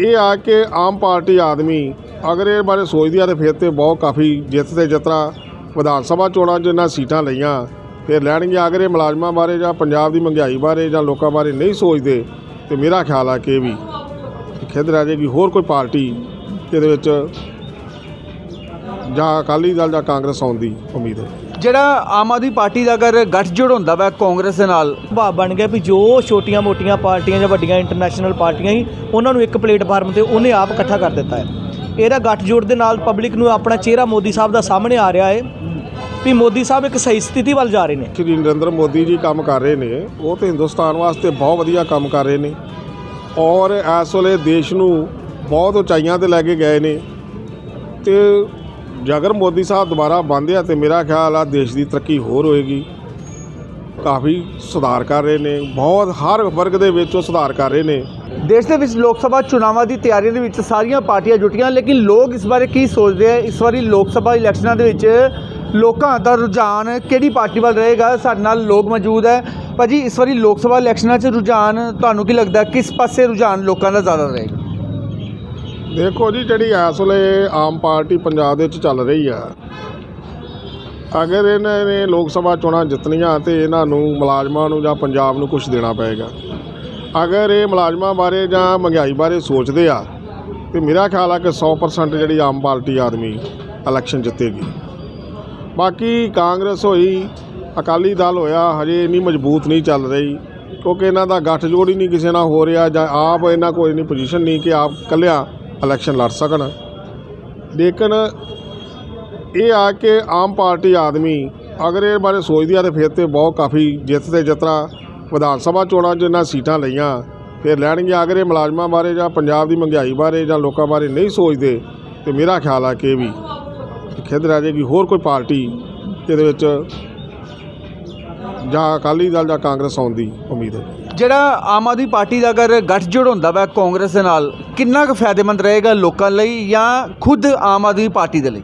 ਇਹ ਆ ਕਿ ਆਮ ਪਾਰਟੀ ਆਦਮੀ ਅਗਰ ਇਹ ਬਾਰੇ ਸੋਚਦੀ ਆ ਤੇ ਫਿਰ ਤੇ ਬਹੁਤ ਕਾਫੀ ਜਿੱਤ ਤੇ ਜਿਤਨਾ ਵਿਧਾਨ ਸਭਾ ਚੋਣਾਂ 'ਚ ਇਹਨਾਂ ਸੀਟਾਂ ਲਈਆਂ, ਫਿਰ ਲੈਣਗੇ ਅਗਰ ਇਹ ਮੁਲਾਜ਼ਮਾਂ ਬਾਰੇ ਜਾਂ ਪੰਜਾਬ ਦੀ ਮਹਿੰਗਾਈ ਬਾਰੇ ਜਾਂ ਲੋਕਾਂ ਬਾਰੇ ਨਹੀਂ ਸੋਚਦੇ, ਤੇ ਮੇਰਾ ਖਿਆਲ ਆ ਕਿ ਇਹ ਵੀ ਖਿੱਦ ਰਹਿ ਜਾਏਗੀ, ਹੋਰ ਕੋਈ ਪਾਰਟੀ ਇਹਦੇ ਵਿੱਚ ਜਾਂ ਅਕਾਲੀ ਦਲ ਜਾਂ ਕਾਂਗਰਸ ਆਉਣ ਦੀ ਉਮੀਦ ਹੈ। ਜਿਹੜਾ ਆਮ ਆਦਮੀ ਪਾਰਟੀ ਦਾ ਅਗਰ ਗੱਠਜੋੜ ਹੁੰਦਾ ਵਾ ਕਾਂਗਰਸ ਦੇ ਨਾਲ ਭਾਵ ਬਣ ਗਿਆ ਵੀ ਜੋ ਛੋਟੀਆਂ-ਮੋਟੀਆਂ ਪਾਰਟੀਆਂ ਜਾਂ ਵੱਡੀਆਂ ਇੰਟਰਨੈਸ਼ਨਲ ਪਾਰਟੀਆਂ ਸੀ ਉਹਨਾਂ ਨੂੰ ਇੱਕ ਪਲੇਟਫਾਰਮ ਤੇ ਉਹਨੇ ਆਪ ਇਕੱਠਾ ਕਰ ਦਿੱਤਾ ਹੈ। ਇਹਦਾ ਗੱਠਜੋੜ ਦੇ ਨਾਲ ਪਬਲਿਕ ਨੂੰ ਆਪਣਾ ਚਿਹਰਾ ਮੋਦੀ ਸਾਹਿਬ ਦਾ ਸਾਹਮਣੇ ਆ ਰਿਹਾ ਹੈ ਵੀ ਮੋਦੀ ਸਾਹਿਬ ਇੱਕ ਸਹੀ ਸਥਿਤੀ ਵੱਲ ਜਾ ਰਹੇ ਨੇ। ਸ਼੍ਰੀ ਨਰਿੰਦਰ ਮੋਦੀ ਜੀ ਕੰਮ ਕਰ ਰਹੇ ਨੇ ਉਹ ਤੇ ਹਿੰਦੁਸਤਾਨ ਵਾਸਤੇ ਬਹੁਤ ਵਧੀਆ ਕੰਮ ਕਰ ਰਹੇ ਨੇ। ਔਰ ਇਸ ਵੇਲੇ ਦੇਸ਼ ਨੂੰ ਬਹੁਤ ਉਚਾਈਆਂ ਤੇ ਲੈ ਕੇ ਗਏ ਨੇ ਤੇ ਜੇ ਅਗਰ ਮੋਦੀ ਸਾਹਿਬ ਦੁਬਾਰਾ ਬਣਦੇ ਆ ਤੇ ਮੇਰਾ ਖਿਆਲ ਆ ਦੇਸ਼ ਦੀ ਤਰੱਕੀ ਹੋਰ ਹੋਏਗੀ। ਕਾਫੀ ਸੁਧਾਰ ਕਰ ਰਹੇ ਨੇ, ਬਹੁਤ ਹਰ ਵਰਗ ਦੇ ਵਿੱਚ ਉਹ ਸੁਧਾਰ ਕਰ ਰਹੇ ਨੇ। ਦੇਸ਼ ਦੇ ਵਿੱਚ ਲੋਕ ਸਭਾ ਚੁਣਾਵਾਂ ਦੀ ਤਿਆਰੀ ਦੇ ਵਿੱਚ ਸਾਰੀਆਂ ਪਾਰਟੀਆਂ ਜੁਟੀਆਂ, ਲੇਕਿਨ ਲੋਕ ਇਸ ਬਾਰੇ ਕੀ ਸੋਚਦੇ ਆ? ਇਸ ਵਾਰੀ ਲੋਕ ਸਭਾ ਇਲੈਕਸ਼ਨਾਂ ਦੇ ਵਿੱਚ ਲੋਕਾਂ ਦਾ ਰੁਝਾਨ ਕਿਹੜੀ ਪਾਰਟੀ ਵੱਲ ਰਹੇਗਾ? ਸਾਡੇ ਨਾਲ ਲੋਕ ਮੌਜੂਦ ਹੈ। ਭਾਜੀ, ਇਸ ਵਾਰੀ ਲੋਕ ਸਭਾ ਇਲੈਕਸ਼ਨਾਂ 'ਚ ਰੁਝਾਨ ਤੁਹਾਨੂੰ ਕੀ ਲੱਗਦਾ? ਕਿਸ ਪਾਸੇ ਰੁਝਾਨ ਲੋਕਾਂ ਦਾ ਜ਼ਿਆਦਾ ਰਹੇਗਾ? ਦੇਖੋ ਜੀ, ਜਿਹੜੀ ਇਸ ਵੇਲੇ ਆਮ ਪਾਰਟੀ ਪੰਜਾਬ ਦੇ ਵਿੱਚ ਚੱਲ ਰਹੀ ਆ। ਅਗਰ ਇਹਨਾਂ ਨੇ ਲੋਕ ਸਭਾ ਚੋਣਾਂ ਜਿੱਤਣੀਆਂ ਤੇ ਇਹਨਾਂ ਨੂੰ ਮੁਲਾਜ਼ਮਾਂ ਨੂੰ ਜਾਂ ਪੰਜਾਬ ਨੂੰ ਕੁਝ ਦੇਣਾ ਪਏਗਾ। ਅਗਰ ਇਹ ਮੁਲਾਜ਼ਮਾਂ ਬਾਰੇ ਜਾਂ ਮਹਿੰਗਾਈ ਬਾਰੇ ਸੋਚਦੇ ਆ, ਤੇ ਮੇਰਾ ਖਿਆਲ ਆ ਕਿ 100% ਜਿਹੜੀ ਆਮ ਪਾਰਟੀ ਆਦਮੀ ਇਲੈਕਸ਼ਨ ਜਿੱਤੇਗੀ। ਬਾਕੀ ਕਾਂਗਰਸ ਹੋਈ, ਅਕਾਲੀ ਦਲ ਹੋਇਆ, ਹਜੇ ਇੰਨੀ ਮਜ਼ਬੂਤ ਨਹੀਂ ਚੱਲ ਰਹੀ, ਕਿਉਂਕਿ ਇਹਨਾਂ ਦਾ ਗੱਠਜੋੜ ਹੀ ਨਹੀਂ ਕਿਸੇ ਨਾਲ ਹੋ ਰਿਹਾ ਜਾਂ ਆਪ ਇਹਨਾਂ ਕੋਈ ਇੰਨੀ ਪੋਜੀਸ਼ਨ ਨਹੀਂ ਕਿ ਆਪ ਇਕੱਲਿਆਂ ਇਲੈਕਸ਼ਨ ਲੜ ਸਕਣ। ਲੇਕਿਨ ਇਹ ਆ ਕਿ ਆਮ ਪਾਰਟੀ ਆਦਮੀ ਅਗਰ ਇਹ ਬਾਰੇ ਸੋਚਦੀ ਆ ਤੇ ਫਿਰ ਤੇ ਬਹੁਤ ਕਾਫੀ ਜਿੱਤ ਤੇ ਜਿਤਨਾ ਵਿਧਾਨ ਸਭਾ ਚੋਣਾਂ 'ਚ ਇਹਨਾਂ ਸੀਟਾਂ ਲਈਆਂ, ਫਿਰ ਲੈਣਗੇ ਅਗਰ ਇਹ ਮੁਲਾਜ਼ਮਾਂ ਬਾਰੇ ਜਾਂ ਪੰਜਾਬ ਦੀ ਮਹਿੰਗਾਈ ਬਾਰੇ ਜਾਂ ਲੋਕਾਂ ਬਾਰੇ ਨਹੀਂ ਸੋਚਦੇ, ਤੇ ਮੇਰਾ ਖਿਆਲ ਆ ਕਿ ਵੀ ਖਿੱਦ ਰਹਿ ਜਾਏਗੀ। ਹੋਰ ਕੋਈ ਪਾਰਟੀ ਇਹਦੇ ਵਿੱਚ ਜਾਂ ਅਕਾਲੀ ਦਲ ਜਾਂ ਕਾਂਗਰਸ ਆਉਣ ਦੀ ਉਮੀਦ ਹੈ। ਜਿਹੜਾ ਆਮ ਆਦਮੀ ਪਾਰਟੀ ਦਾ ਅਗਰ ਗੱਠਜੋੜ ਹੁੰਦਾ ਵਾ ਕਾਂਗਰਸ ਦੇ ਨਾਲ ਕਿੰਨਾ ਕੁ ਫਾਇਦੇਮੰਦ ਰਹੇਗਾ ਲੋਕਾਂ ਲਈ ਜਾਂ ਖੁਦ ਆਮ ਆਦਮੀ ਪਾਰਟੀ ਦੇ ਲਈ?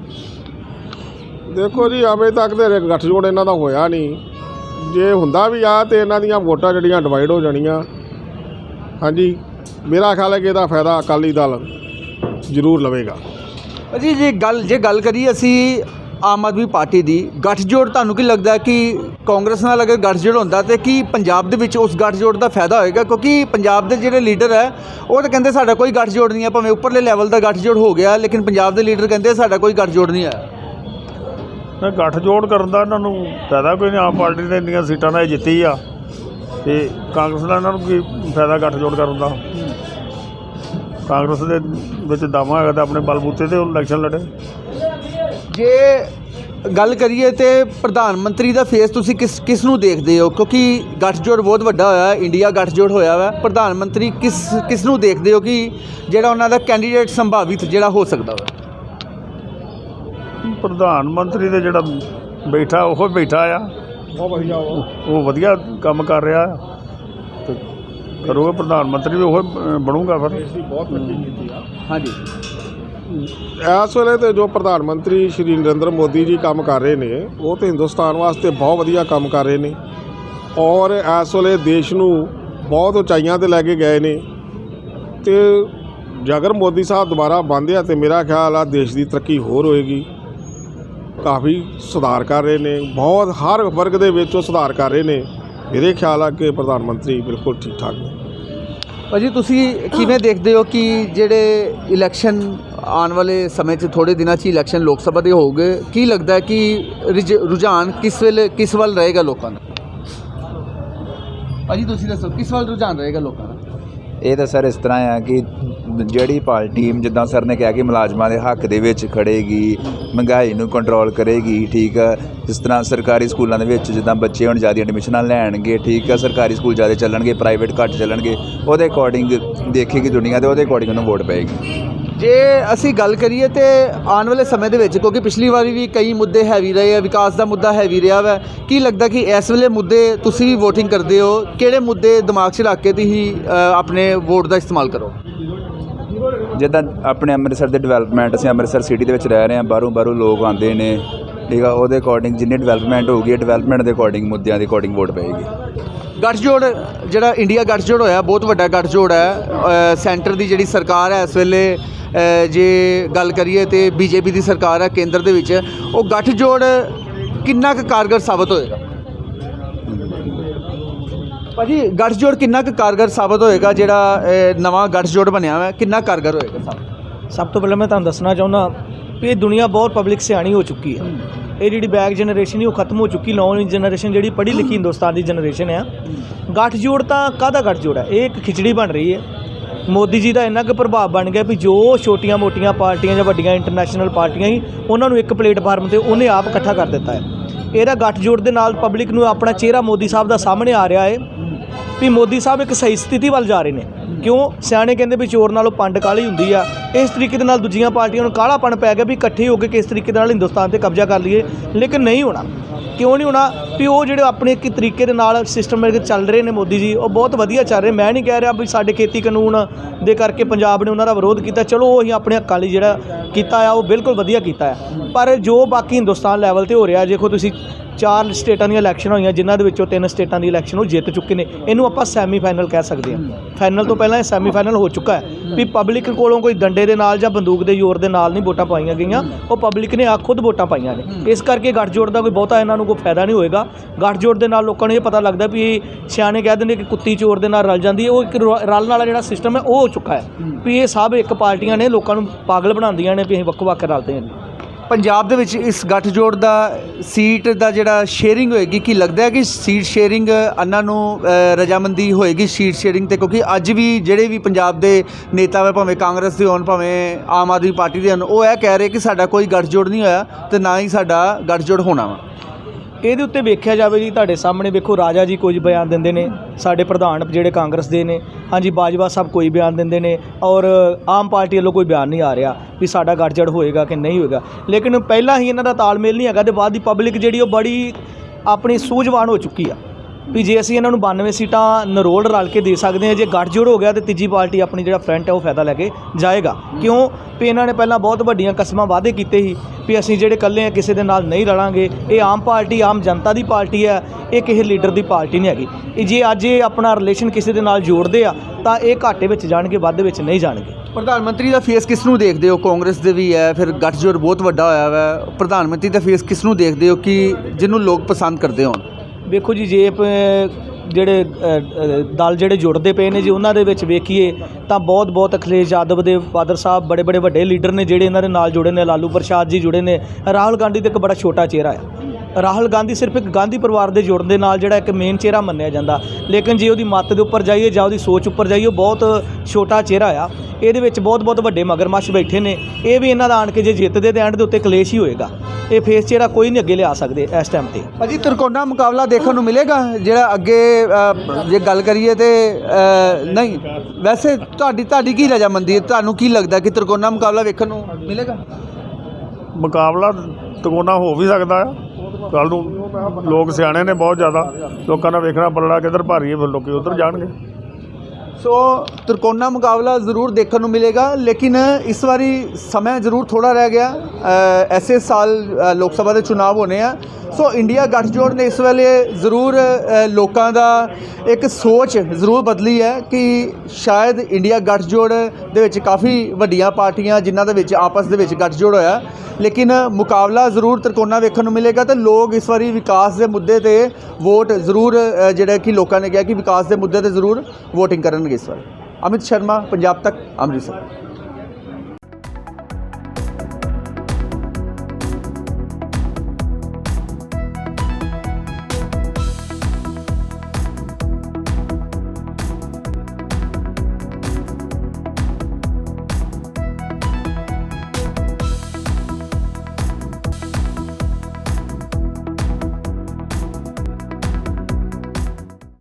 ਦੇਖੋ ਜੀ ਅਵੇ ਤੱਕ ਤੇ ਗੱਠਜੋੜ ਇਹਨਾਂ ਦਾ ਹੋਇਆ ਨਹੀਂ। ਜੇ ਹੁੰਦਾ ਵੀ ਆ ਤੇ ਇਹਨਾਂ ਦੀਆਂ ਵੋਟਾਂ ਜਿਹੜੀਆਂ ਡਿਵਾਈਡ ਹੋ ਜਾਣੀਆਂ। ਹਾਂਜੀ ਮੇਰਾ ਖਿਆਲ ਹੈ ਕਿ ਇਹਦਾ ਫਾਇਦਾ ਅਕਾਲੀ ਦਲ ਜ਼ਰੂਰ ਲਵੇਗਾ। ਜੀ ਜੇ ਗੱਲ ਜੇ ਗੱਲ ਕਰੀਏ ਅਸੀਂ ਆਮ ਆਦਮੀ ਪਾਰਟੀ ਦੀ ਗੱਠਜੋੜ ਤੁਹਾਨੂੰ ਕੀ ਲੱਗਦਾ ਕਿ ਕਾਂਗਰਸ ਨਾਲ ਅਗਰ ਗੱਠਜੋੜ ਹੁੰਦਾ ਤੇ ਕੀ ਪੰਜਾਬ ਦੇ ਵਿੱਚ ਉਸ ਗੱਠਜੋੜ ਦਾ ਫਾਇਦਾ ਹੋਏਗਾ? ਕਿਉਂਕਿ ਪੰਜਾਬ ਦੇ ਜਿਹੜੇ ਲੀਡਰ ਹੈ, ਉਹ ਤਾਂ ਕਹਿੰਦੇ ਸਾਡਾ ਕੋਈ ਗੱਠਜੋੜ ਨਹੀਂ ਹੈ, ਭਾਵੇਂ ਉੱਪਰਲੇ ਲੈਵਲ ਦਾ ਗੱਠਜੋੜ ਹੋ ਗਿਆ, ਲੇਕਿਨ ਪੰਜਾਬ ਦੇ ਲੀਡਰ ਕਹਿੰਦੇ ਸਾਡਾ ਕੋਈ ਗੱਠਜੋੜ ਨਹੀਂ ਹੈ। ਨਾ ਗੱਠਜੋੜ ਕਰਨ ਦਾ ਇਹਨਾਂ ਨੂੰ ਫਾਇਦਾ ਕੋਈ ਨਹੀਂ, ਆਮ ਪਾਰਟੀ ਨੇ ਇੰਨੀਆਂ ਸੀਟਾਂ ਨਾਲ ਜਿੱਤੀ ਆ, ਤੇ ਕਾਂਗਰਸ ਦਾ ਇਹਨਾਂ ਨੂੰ ਕੀ ਫਾਇਦਾ ਗੱਠਜੋੜ ਕਰਨ ਦਾ? ਕਾਂਗਰਸ ਦੇ ਵਿੱਚ ਦਾਵਾ ਹੈਗਾ ਤਾਂ ਆਪਣੇ ਬਲਬੂਤੇ ਤੇ ਉਹ ਇਲੈਕਸ਼ਨ ਲੜੇ। ਜੇ ਗੱਲ ਕਰੀਏ ਤੇ ਪ੍ਰਧਾਨ ਮੰਤਰੀ ਦਾ ਫੇਸ ਤੁਸੀਂ ਕਿਸ ਕਿਸ ਨੂੰ ਦੇਖਦੇ ਹੋ? ਕਿਉਂਕਿ ਗੱਠਜੋੜ ਬਹੁਤ ਵੱਡਾ ਹੋਇਆ ਹੈ ਇੰਡੀਆ ਗੱਠਜੋੜ ਹੋਇਆ ਵਾ। ਪ੍ਰਧਾਨ ਮੰਤਰੀ ਕਿਸ ਕਿਸ ਨੂੰ ਦੇਖਦੇ ਹੋ ਕਿ ਜਿਹੜਾ ਉਹਨਾਂ ਦਾ ਕੈਂਡੀਡੇਟ ਸੰਭਾਵਿਤ ਜਿਹੜਾ ਹੋ ਸਕਦਾ ਵਾ? ਪ੍ਰਧਾਨ ਮੰਤਰੀ ਦੇ ਜਿਹੜਾ ਬੈਠਾ ਉਹ ਬੈਠਾ ਆ। ਬਹੁਤ ਵਧੀਆ ਉਹ ਵਧੀਆ ਕੰਮ ਕਰ ਰਿਹਾ ਕਰੋਗੇ ਪ੍ਰਧਾਨ ਮੰਤਰੀ ਵੀ ਉਹ ਬਣੂਗਾ ਫਿਰ। ਬਹੁਤ ਤਰੱਕੀ ਕੀਤੀ ਆ। ਹਾਂਜੀ। ਇਸ ਵੇਲੇ ਤੇ ਜੋ ਪ੍ਰਧਾਨ ਮੰਤਰੀ ਸ਼੍ਰੀ ਨਰਿੰਦਰ ਮੋਦੀ ਜੀ ਕੰਮ ਕਰ ਰਹੇ ਨੇ, ਉਹ ਤੇ ਹਿੰਦੁਸਤਾਨ ਵਾਸਤੇ ਬਹੁਤ ਵਧੀਆ ਕੰਮ ਕਰ ਰਹੇ ਨੇ ਔਰ ਇਸ ਵੇਲੇ ਦੇਸ਼ ਨੂੰ ਬਹੁਤ ਉਚਾਈਆਂ ਤੇ ਲੈ ਕੇ ਗਏ ਨੇ ਤੇ ਜੇਕਰ ਮੋਦੀ ਸਾਹਿਬ ਦੁਬਾਰਾ ਬਣਦੇ ਆ ਤੇ ਮੇਰਾ ਖਿਆਲ ਆ ਦੇਸ਼ ਦੀ ਤਰੱਕੀ ਹੋਰ ਹੋਏਗੀ। ਕਾਫੀ ਸੁਧਾਰ ਕਰ ਰਹੇ ਨੇ, ਬਹੁਤ ਹਰ ਵਰਗ ਦੇ ਵਿੱਚ ਉਹ ਸੁਧਾਰ ਕਰ ਰਹੇ ਨੇ। ਮੇਰੇ ਖਿਆਲ ਆ ਕਿ ਪ੍ਰਧਾਨ ਮੰਤਰੀ ਬਿਲਕੁਲ ਠੀਕ ਠਾਕ ਨੇ। ਭਾਜੀ, ਤੁਸੀਂ ਕਿਵੇਂ ਦੇਖਦੇ ਹੋ ਕਿ ਜਿਹੜੇ ਇਲੈਕਸ਼ਨ ਆਉਣ ਵਾਲੇ ਸਮੇਂ 'ਚ ਥੋੜੇ ਦਿਨਾਂ 'ਚ ਹੀ ਇਲੈਕਸ਼ਨ ਲੋਕ ਸਭਾ ਦੇ ਹੋਊਗੇ। ਕੀ ਲੱਗਦਾ ਹੈ ਕਿ ਰਿਜ- ਰੁਝਾਨ ਕਿਸ ਵੇਲੇ, ਕਿਸ ਵੱਲ ਰਹੇਗਾ ਲੋਕਾਂ ਦਾ? ਭਾਜੀ, ਤੁਸੀਂ ਦੱਸੋ, ਕਿਸ ਵੱਲ ਰੁਝਾਨ ਰਹੇਗਾ ਲੋਕਾਂ ਦਾ? ਇਹ ਤਾਂ ਸਰ ਇਸ ਤਰ੍ਹਾਂ ਆ ਕਿ ਜਿਹੜੀ ਪਾਰਟੀ ਜਿੱਦਾਂ ਸਰ ਨੇ ਕਿਹਾ ਕਿ ਮੁਲਾਜ਼ਮਾਂ ਦੇ ਹੱਕ ਦੇ ਵਿੱਚ ਖੜੇਗੀ, ਮਹਿੰਗਾਈ ਨੂੰ ਕੰਟਰੋਲ ਕਰੇਗੀ, ਠੀਕ ਆ। ਜਿਸ ਤਰ੍ਹਾਂ ਸਰਕਾਰੀ ਸਕੂਲਾਂ ਦੇ ਵਿੱਚ ਜਿੱਦਾਂ ਬੱਚੇ ਹੁਣ ਜ਼ਿਆਦਾ ਐਡਮਿਸ਼ਨਾਂ ਲੈਣਗੇ, ਠੀਕ ਆ, ਸਰਕਾਰੀ ਸਕੂਲ ਜ਼ਿਆਦਾ ਚੱਲਣਗੇ ਪ੍ਰਾਈਵੇਟ ਘੱਟ ਚੱਲਣਗੇ, ਉਹਦੇ ਅਕੋਰਡਿੰਗ ਦੇਖੇਗੀ ਦੁਨੀਆ ਤੇ ਉਹਦੇ ਅਕੋਰਡਿੰਗ ਉਹਨੂੰ ਵੋਟ ਪਏਗੀ। ਜੇ ਅਸੀਂ ਗੱਲ ਕਰੀਏ ਤੇ ਆਉਣ ਵਾਲੇ ਸਮੇਂ ਦੇ ਵਿੱਚ ਕਿਉਂਕਿ ਪਿਛਲੀ ਵਾਰੀ ਵੀ ਕਈ ਮੁੱਦੇ ਹੈਵੀ ਰਹੇ ਆ ਵਿਕਾਸ ਦਾ ਮੁੱਦਾ ਹੈਵੀ ਰਿਹਾ ਵਾ ਕੀ ਲੱਗਦਾ ਕਿ ਇਸ ਵੇਲੇ ਮੁੱਦੇ ਤੁਸੀਂ ਵੀ VOTING ਕਰਦੇ ਹੋ? ਕਿਹੜੇ ਮੁੱਦੇ ਦਿਮਾਗ 'ਚ ਰੱਖ ਕੇ ਤੁਸੀਂ ਆਪਣੇ ਵੋਟ ਦਾ ਇਸਤੇਮਾਲ ਕਰੋ? ਜਿੱਦਾਂ ਆਪਣੇ ਅੰਮ੍ਰਿਤਸਰ ਦੇ ਡਿਵੈਲਪਮੈਂਟ ਅਸੀਂ ਅੰਮ੍ਰਿਤਸਰ ਸਿਟੀ ਦੇ ਵਿੱਚ ਰਹਿ ਰਹੇ ਹਾਂ ਬਾਹਰੋਂ ਬਾਹਰੋਂ ਲੋਕ ਆਉਂਦੇ ਨੇ ਠੀਕ ਆ ਉਹਦੇ ਅਕੋਰਡਿੰਗ ਜਿੰਨੀ ਡਿਵੈਲਪਮੈਂਟ ਹੋਊਗੀ ਡਿਵੈਲਪਮੈਂਟ ਦੇ ਅਕੋਰਡਿੰਗ ਮੁੱਦਿਆਂ ਦੇ ਅਕੋਰਡਿੰਗ ਵੋਟ ਪਏਗੀ। ਗੱਠਜੋੜ ਜਿਹੜਾ ਇੰਡੀਆ ਗੱਠਜੋੜ ਹੋਇਆ ਬਹੁਤ ਵੱਡਾ ਗੱਠਜੋੜ ਹੈ ਸੈਂਟਰ ਦੀ ਜਿਹੜੀ ਸਰਕਾਰ ਹੈ ਇਸ ਵੇਲੇ ਜੇ ਗੱਲ ਕਰੀਏ ਤੇ ਬੀਜੇਪੀ ਦੀ ਸਰਕਾਰ ਹੈ ਕੇਂਦਰ ਦੇ ਵਿੱਚ ਉਹ ਗੱਠਜੋੜ ਕਿੰਨਾ ਕੁ ਕਾਰਗਰ ਸਾਬਤ ਹੋਏਗਾ? ਭਾਜੀ ਗੱਠਜੋੜ ਕਿੰਨਾ ਕੁ ਕਾਰਗਰ ਸਾਬਤ ਹੋਏਗਾ ਜਿਹੜਾ ਨਵਾਂ ਗੱਠਜੋੜ ਬਣਿਆ ਹੋਇਆ ਕਿੰਨਾ ਕਾਰਗਰ ਹੋਏਗਾ ਸਭ ਤੋਂ ਪਹਿਲਾਂ ਮੈਂ ਤੁਹਾਨੂੰ ਦੱਸਣਾ ਚਾਹੁੰਦਾ ਵੀ ਇਹ ਦੁਨੀਆ ਬਹੁਤ ਪਬਲਿਕ ਸਿਆਣੀ ਹੋ ਚੁੱਕੀ ਹੈ। ਇਹ ਜਿਹੜੀ ਬੈਕ ਜਨਰੇਸ਼ਨ ਹੀ ਉਹ ਖਤਮ ਹੋ ਚੁੱਕੀ ਨੌਵੀਂ ਜਨਰੇਸ਼ਨ ਜਿਹੜੀ ਪੜ੍ਹੀ ਲਿਖੀ ਹਿੰਦੁਸਤਾਨ ਦੀ ਜਨਰੇਸ਼ਨ ਆ। ਗੱਠਜੋੜ ਤਾਂ ਕਾਹਦਾ ਗੱਠਜੋੜ ਹੈ? ਇਹ ਇੱਕ ਖਿਚੜੀ ਬਣ ਰਹੀ ਹੈ। ਮੋਦੀ ਜੀ ਦਾ ਇੰਨਾ ਕੁ ਪ੍ਰਭਾਵ ਬਣ ਗਿਆ ਵੀ ਜੋ ਛੋਟੀਆਂ-ਮੋਟੀਆਂ ਪਾਰਟੀਆਂ ਜਾਂ ਵੱਡੀਆਂ ਇੰਟਰਨੈਸ਼ਨਲ ਪਾਰਟੀਆਂ ਸੀ, ਉਹਨਾਂ ਨੂੰ ਇੱਕ ਪਲੇਟਫਾਰਮ ਤੇ ਉਹਨੇ ਆਪ ਇਕੱਠਾ ਕਰ ਦਿੱਤਾ ਹੈ। ਇਹਦਾ ਗੱਠਜੋੜ ਦੇ ਨਾਲ ਪਬਲਿਕ ਨੂੰ ਆਪਣਾ ਚਿਹਰਾ ਮੋਦੀ ਸਾਹਿਬ ਦਾ ਸਾਹਮਣੇ ਆ ਰਿਹਾ ਹੈ ਵੀ ਮੋਦੀ ਸਾਹਿਬ ਇੱਕ ਸਹੀ ਸਥਿਤੀ ਵੱਲ ਜਾ ਰਹੇ ਨੇ। ਕਿਉਂ? ਸਿਆਣੇ ਕਹਿੰਦੇ ਵੀ ਚੋਰ ਨਾਲੋਂ ਪੰਡ ਕਾਲੀ ਹੁੰਦੀ ਆ। ਇਸ ਤਰੀਕੇ ਦੇ ਨਾਲ ਦੂਜੀਆਂ ਪਾਰਟੀਆਂ ਨੂੰ ਕਾਲਾਪਣ ਪੈ ਗਿਆ ਵੀ ਇਕੱਠੇ ਹੋ ਕੇ ਕਿਸ ਤਰੀਕੇ ਦੇ ਨਾਲ ਹਿੰਦੁਸਤਾਨ ਤੇ ਕਬਜ਼ਾ ਕਰ ਲਈਏ, ਲੇਕਿਨ ਨਹੀਂ ਹੋਣਾ। ਕਿਉਂ ਨਹੀਂ ਹੋਣਾ? ਵੀ ਉਹ ਜਿਹੜੇ ਆਪਣੇ ਇੱਕ ਤਰੀਕੇ ਦੇ ਨਾਲ ਸਿਸਟਮ ਚੱਲ ਰਹੇ ਨੇ ਮੋਦੀ ਜੀ, ਉਹ ਬਹੁਤ ਵਧੀਆ ਚੱਲ ਰਹੇ। ਮੈਂ ਨਹੀਂ ਕਹਿ ਰਿਹਾ ਵੀ ਸਾਡੇ ਖੇਤੀ ਕਾਨੂੰਨ ਦੇ ਕਰਕੇ ਪੰਜਾਬ ਨੇ ਉਹਨਾਂ ਦਾ ਵਿਰੋਧ ਕੀਤਾ। ਚਲੋ ਉਹ ਹੀ ਆਪਣੇ ਹੱਕਾਂ ਲਈ ਜਿਹੜਾ ਕੀਤਾ ਆ, ਉਹ ਬਿਲਕੁਲ ਵਧੀਆ ਕੀਤਾ ਆ। ਪਰ ਜੋ ਬਾਕੀ ਹਿੰਦੁਸਤਾਨ ਲੈਵਲ ਤੇ ਹੋ ਰਿਹਾ, ਦੇਖੋ ਤੁਸੀਂ ਚਾਰ ਸਟੇਟਾਂ ਦੀਆਂ ਇਲੈਕਸ਼ਨ ਹੋਈਆਂ, ਜਿਨ੍ਹਾਂ ਦੇ ਵਿੱਚੋਂ ਤਿੰਨ ਸਟੇਟਾਂ ਦੀ ਇਲੈਕਸ਼ਨ ਉਹ ਜਿੱਤ ਚੁੱਕੇ ਨੇ। ਇਹਨੂੰ ਆਪਾਂ ਸੈਮੀ ਫਾਈਨਲ ਕਹਿ ਸਕਦੇ ਹਾਂ। ਫਾਈਨਲ ਤੋਂ ਪਹਿਲਾਂ ਇਹ ਸੈਮੀ ਫਾਈਨਲ ਹੋ ਚੁੱਕਾ ਹੈ ਵੀ ਪਬਲਿਕ ਕੋਲੋਂ ਕੋਈ ਡੰਡੇ ਦੇ ਨਾਲ ਜਾਂ ਬੰਦੂਕ ਦੇ ਜ਼ੋਰ ਦੇ ਨਾਲ ਨਹੀਂ ਵੋਟਾਂ ਪਾਈਆਂ ਗਈਆਂ। ਉਹ ਪਬਲਿਕ ਨੇ ਆ ਖੁਦ ਵੋਟਾਂ ਪਾਈਆਂ ਨੇ। ਇਸ ਕਰਕੇ ਗੱਠਜੋੜ ਦਾ ਕੋਈ ਬਹੁਤਾ ਇਹਨਾਂ ਨੂੰ ਕੋਈ ਫਾਇਦਾ ਨਹੀਂ ਹੋਏਗਾ। ਗੱਠਜੋੜ ਦੇ ਨਾਲ ਲੋਕਾਂ ਨੂੰ ਇਹ ਪਤਾ ਲੱਗਦਾ ਵੀ ਇਹ ਸਿਆਣੇ ਕਹਿ ਦਿੰਦੇ ਕਿ ਕੁੱਤੀ ਚੋਰ ਦੇ ਨਾਲ ਰਲ ਜਾਂਦੀ ਹੈ। ਉਹ ਇੱਕ ਰਲਣ ਵਾਲਾ ਜਿਹੜਾ ਸਿਸਟਮ ਹੈ, ਉਹ ਹੋ ਚੁੱਕਾ ਹੈ। ਵੀ ਇਹ ਸਭ ਇੱਕ ਪਾਰਟੀਆਂ ਨੇ, ਲੋਕਾਂ ਨੂੰ ਪਾਗਲ ਬਣਾਉਂਦੀਆਂ ਨੇ, ਵੀ ਅਸੀਂ ਵੱਖ-ਵੱਖ ਰਲਦੇ ਹਾਂ। ਪੰਜਾਬ ਦੇ ਵਿੱਚ ਇਸ ਗੱਠਜੋੜ ਦਾ ਸੀਟ ਦਾ ਜਿਹੜਾ ਸ਼ੇਅਰਿੰਗ ਹੋਏਗੀ, ਕੀ ਲੱਗਦਾ ਹੈ ਕਿ ਸੀਟ ਸ਼ੇਅਰਿੰਗ ਇਹਨਾਂ ਨੂੰ ਰਜਾਮੰਦੀ ਹੋਏਗੀ ਸੀਟ ਸ਼ੇਅਰਿੰਗ ਤੇ? ਕਿਉਂਕਿ ਅੱਜ ਵੀ ਜਿਹੜੇ ਵੀ ਪੰਜਾਬ ਦੇ ਨੇਤਾ ਵਾ, ਭਾਵੇਂ ਕਾਂਗਰਸ ਦੇ ਹੋਣ, ਭਾਵੇਂ ਆਮ ਆਦਮੀ ਪਾਰਟੀ ਦੇ ਹੋਣ, ਉਹ ਇਹ ਕਹਿ ਰਹੇ ਕਿ ਸਾਡਾ ਕੋਈ ਗੱਠਜੋੜ ਨਹੀਂ ਹੋਇਆ ਤੇ ਨਾ ਹੀ ਸਾਡਾ ਗੱਠਜੋੜ ਹੋਣਾ ਵਾ। ਇਹਦੇ ਉੱਤੇ ਵੇਖਿਆ ਜਾਵੇ ਜੀ, ਤੁਹਾਡੇ ਸਾਹਮਣੇ ਵੇਖੋ ਰਾਜਾ ਜੀ ਕੁਝ ਬਿਆਨ ਦਿੰਦੇ ਨੇ, ਸਾਡੇ ਪ੍ਰਧਾਨ ਜਿਹੜੇ ਕਾਂਗਰਸ ਦੇ ਨੇ, ਹਾਂਜੀ ਬਾਜਵਾ ਸਾਹਿਬ ਕੋਈ ਬਿਆਨ ਦਿੰਦੇ ਨੇ ਔਰ ਆਮ ਪਾਰਟੀ ਵੱਲੋਂ ਕੋਈ ਬਿਆਨ ਨਹੀਂ ਆ ਰਿਹਾ ਵੀ ਸਾਡਾ ਗੱਠਜੜ ਹੋਏਗਾ ਕਿ ਨਹੀਂ ਹੋਏਗਾ। ਲੇਕਿਨ ਪਹਿਲਾਂ ਹੀ ਇਹਨਾਂ ਦਾ ਤਾਲਮੇਲ ਨਹੀਂ ਹੈਗਾ, ਤੇ ਬਾਅਦ ਦੀ ਪਬਲਿਕ ਜਿਹੜੀ ਉਹ ਬੜੀ ਆਪਣੀ ਸੂਝਵਾਨ ਹੋ ਚੁੱਕੀ ਆ। ਵੀ ਜੇ ਅਸੀਂ ਇਹਨਾਂ ਨੂੰ 92 ਸੀਟਾਂ ਨਰੋਲ ਰਲ ਕੇ ਦੇ ਸਕਦੇ ਹਾਂ, ਜੇ ਗੱਠਜੋੜ ਹੋ ਗਿਆ ਤੇ ਤੀਜੀ ਪਾਰਟੀ ਆਪਣੀ ਜਿਹੜਾ ਫਰੰਟ ਹੈ ਉਹ ਫਾਇਦਾ ਲੈ ਕੇ ਜਾਏਗਾ। ਕਿਉਂ? ਵੀ ਇਹਨਾਂ ਨੇ ਪਹਿਲਾਂ ਬਹੁਤ ਵੱਡੀਆਂ ਕਸਮਾਂ ਵਾਅਦੇ ਕੀਤੇ ਸੀ ਵੀ ਅਸੀਂ ਜਿਹੜੇ ਇਕੱਲੇ ਆ, ਕਿਸੇ ਦੇ ਨਾਲ ਨਹੀਂ ਰਲਾਂਗੇ। ਇਹ ਆਮ ਪਾਰਟੀ, ਆਮ ਜਨਤਾ ਦੀ ਪਾਰਟੀ ਹੈ, ਇਹ ਕਿਸੇ ਲੀਡਰ ਦੀ ਪਾਰਟੀ ਨਹੀਂ ਹੈਗੀ। ਇਹ ਜੇ ਅੱਜ ਇਹ ਆਪਣਾ ਰਿਲੇਸ਼ਨ ਕਿਸੇ ਦੇ ਨਾਲ ਜੋੜਦੇ ਆ, ਤਾਂ ਇਹ ਘਾਟੇ ਵਿੱਚ ਜਾਣਗੇ, ਵਾਧੇ ਵਿੱਚ ਨਹੀਂ ਜਾਣਗੇ। ਪ੍ਰਧਾਨ ਮੰਤਰੀ ਦਾ ਫੇਸ ਕਿਸ ਨੂੰ ਦੇਖਦੇ ਹੋ? ਕਾਂਗਰਸ ਦੇ ਵੀ ਹੈ, ਫਿਰ ਗੱਠਜੋੜ ਬਹੁਤ ਵੱਡਾ ਹੋਇਆ ਵਾ। ਪ੍ਰਧਾਨ ਮੰਤਰੀ ਦਾ ਫੇਸ ਕਿਸ ਨੂੰ ਦੇਖਦੇ ਹੋ ਕਿ ਜਿਹਨੂੰ ਲੋਕ ਪਸੰਦ ਕਰਦੇ ਹੋਣ? ਵੇਖੋ ਜੀ, ਜੇ ਪ- ਜਿਹੜੇ ਦਲ ਜਿਹੜੇ ਜੁੜਦੇ ਪਏ ਨੇ ਜੀ, ਉਹਨਾਂ ਦੇ ਵਿੱਚ ਵੇਖੀਏ, ਤਾਂ ਬਹੁਤ ਬਹੁਤ ਅਖਿਲੇਸ਼ ਯਾਦਵ ਦੇ ਫਾਦਰ ਸਾਹਿਬ, ਬੜੇ ਬੜੇ ਵੱਡੇ ਲੀਡਰ ਨੇ, ਜਿਹੜੇ ਇਹਨਾਂ ਦੇ ਨਾਲ ਜੁੜੇ ਨੇ, ਲਾਲੂ ਪ੍ਰਸ਼ਾਦ ਜੀ ਜੁੜੇ ਨੇ, ਰਾਹੁਲ ਗਾਂਧੀ ਤੇ ਇੱਕ ਬੜਾ ਛੋਟਾ ਚਿਹਰਾ ਹੈ ਰਾਹੁਲ ਗਾਂਧੀ ਸਿਰਫ ਇੱਕ ਗਾਂਧੀ ਪਰਿਵਾਰ ਦੇ ਜੁੜਨ ਦੇ ਨਾਲ ਜਿਹੜਾ ਇੱਕ ਮੇਨ ਚਿਹਰਾ ਮੰਨਿਆ ਜਾਂਦਾ। ਲੇਕਿਨ ਜੇ ਉਹਦੀ ਮੱਤ ਦੇ ਉੱਪਰ ਜਾਈਏ ਜਾਂ ਉਹਦੀ ਸੋਚ ਉੱਪਰ ਜਾਈਏ ਉਹ ਬਹੁਤ ਛੋਟਾ ਚਿਹਰਾ ਆ। ਇਹਦੇ ਵਿੱਚ ਬਹੁਤ ਬਹੁਤ ਵੱਡੇ ਮਗਰਮੱਛ ਬੈਠੇ ਨੇ। ਇਹ ਵੀ ਇਹਨਾਂ ਦਾ ਆਣ ਕੇ ਜੇ ਜਿੱਤਦੇ ਤੇ ਐਂਡ ਦੇ ਉੱਤੇ ਕਲੇਸ਼ ਹੀ ਹੋਏਗਾ। ਇਹ ਫੇਸ ਚਿਹਰਾ ਕੋਈ ਨਹੀਂ ਅੱਗੇ ਲਿਆ ਸਕਦੇ ਇਸ ਟਾਈਮ ਤੇ। ਭਾਜੀ ਤਿਰਕੋਣਾ ਮੁਕਾਬਲਾ ਦੇਖਣ ਨੂੰ ਮਿਲੇਗਾ? ਜਿਹੜਾ ਅੱਗੇ ਜੇ ਗੱਲ ਕਰੀਏ ਤੇ ਨਹੀਂ। ਵੈਸੇ ਤੁਹਾਡੀ ਤੁਹਾਡੀ ਕੀ ਰਜਾਮੰਦੀ ਹੈ? ਤੁਹਾਨੂੰ ਕੀ ਲੱਗਦਾ ਕਿ ਤਿਰਕੋਣਾ ਮੁਕਾਬਲਾ ਵੇਖਣ ਨੂੰ ਮਿਲੇਗਾ? ਮੁਕਾਬਲਾ ਤਕੋਨਾ ਹੋ ਵੀ ਸਕਦਾ ਆ। ਕੱਲ ਨੂੰ ਲੋਕ ਸਿਆਣੇ ਨੇ ਬਹੁਤ ਜ਼ਿਆਦਾ। ਲੋਕਾਂ ਦਾ ਵੇਖਣਾ ਪਲੜਾ ਕਿੱਧਰ ਭਾਰੀ ਹੈ ਫਿਰ ਲੋਕੀ ਉਧਰ ਜਾਣਗੇ। ਸੋ ਤਿਰਕੋਣਾ ਮੁਕਾਬਲਾ ਜ਼ਰੂਰ ਦੇਖਣ ਨੂੰ ਮਿਲੇਗਾ ਲੇਕਿਨ ਇਸ ਵਾਰੀ ਸਮਾਂ ਜ਼ਰੂਰ ਥੋੜਾ ਰਹਿ ਗਿਆ। ਅ, ਐਸੇ ਸਾਲ ਲੋਕ ਸਭਾ ਦੇ ਚੁਣਾਵ ਹੋਣੇ ਆ। ਸੋ ਇੰਡੀਆ ਗੱਠਜੋੜ ਨੇ ਇਸ ਵੇਲੇ ਜ਼ਰੂਰ ਲੋਕਾਂ ਦਾ ਇੱਕ ਸੋਚ ਜ਼ਰੂਰ ਬਦਲੀ ਹੈ ਕਿ ਸ਼ਾਇਦ ਇੰਡੀਆ ਗੱਠਜੋੜ ਦੇ ਵਿੱਚ ਕਾਫੀ ਵੱਡੀਆਂ ਪਾਰਟੀਆਂ ਜਿਨ੍ਹਾਂ ਦੇ ਵਿੱਚ ਆਪਸ ਦੇ ਵਿੱਚ ਗੱਠਜੋੜ ਹੋਇਆ। ਲੇਕਿਨ ਮੁਕਾਬਲਾ ਜ਼ਰੂਰ ਤਿਰਕੋਣਾ ਵੇਖਣ ਨੂੰ ਮਿਲੇਗਾ ਤੇ ਲੋਕ ਇਸ ਵਾਰੀ ਵਿਕਾਸ ਦੇ ਮੁੱਦੇ ਤੇ ਵੋਟ ਜ਼ਰੂਰ ਜਿਹੜਾ ਕਿ ਲੋਕਾਂ ਨੇ ਕਿਹਾ ਕਿ ਵਿਕਾਸ ਦੇ ਮੁੱਦੇ ਤੇ ਜ਼ਰੂਰ ਵੋਟਿੰਗ ਕਰਨਗੇ ਇਸ ਵਾਰ। ਅਮਿਤ ਸ਼ਰਮਾ, ਪੰਜਾਬ ਤੱਕ, ਅੰਮ੍ਰਿਤਸਰ।